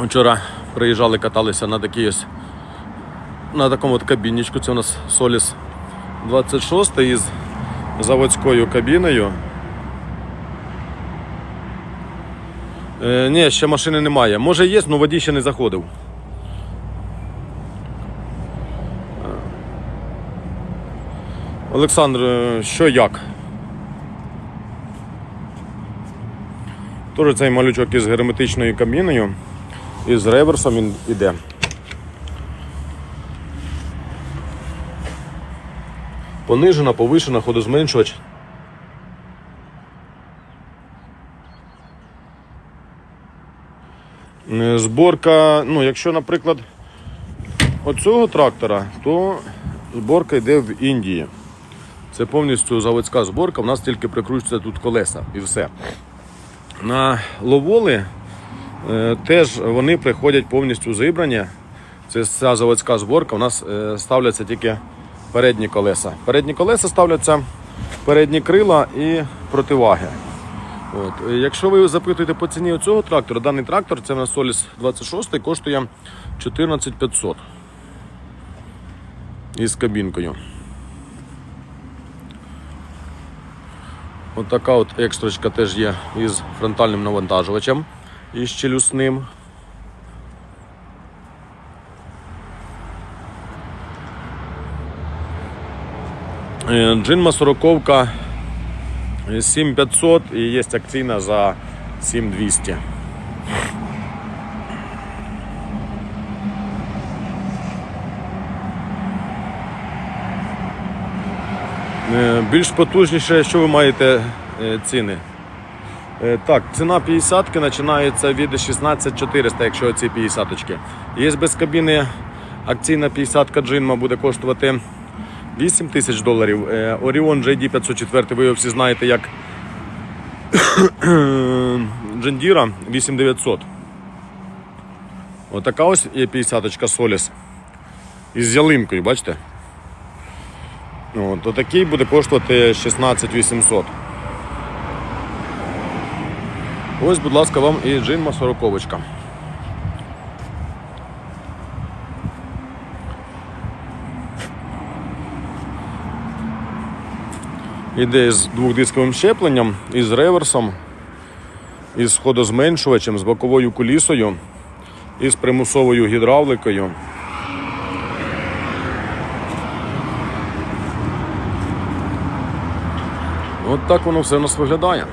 Вчора приїжджали, каталися на такій ось на такому от кабінічку. Це у нас Solis 26 із заводською кабіною. Е, ні, ще машини немає. Може є, але водій ще не заходив. Е. Олександр, е, що як? Теж цей малючок із герметичною кабіною і з реверсом він іде. Понижена, повишена, ходозменшувач. Е, Зборка, ну, якщо, наприклад, оцього трактора, то зборка йде в Індії. Це повністю заводська зборка, у нас тільки прикручуються тут колеса і все. На ловоли теж вони приходять повністю зібрані. Це вся заводська зборка. У нас е, ставляться тільки передні колеса. Передні колеса ставляться передні крила і противаги. От. Е, Якщо ви запитуєте по ціні цього трактора, даний трактор це на Solis 26 коштує 14 500 із кабінкою. От така от екстрочка теж є із фронтальним навантажувачем і з челюсним. Е, Джинма 40 7500 і є акційна за 7200. Е, Більш потужніше, що ви маєте е, ціни? Е, Так, ціна 50 починається від 16400, якщо ці 50 -очки. Є без кабіни акційна 50 джинма буде коштувати 8 тисяч доларів. Е, Orion JD 504, ви його всі знаєте як Джендіра 8900. Отака ось є 50 Solis. Із ялинкою, бачите? От, отакий буде коштувати 16 800. Ось, будь ласка, вам і джинма 40 Іде з двохдисковим щепленням, із реверсом, із ходозменшувачем, з боковою кулісою, із примусовою гідравликою. От так воно все у нас виглядає.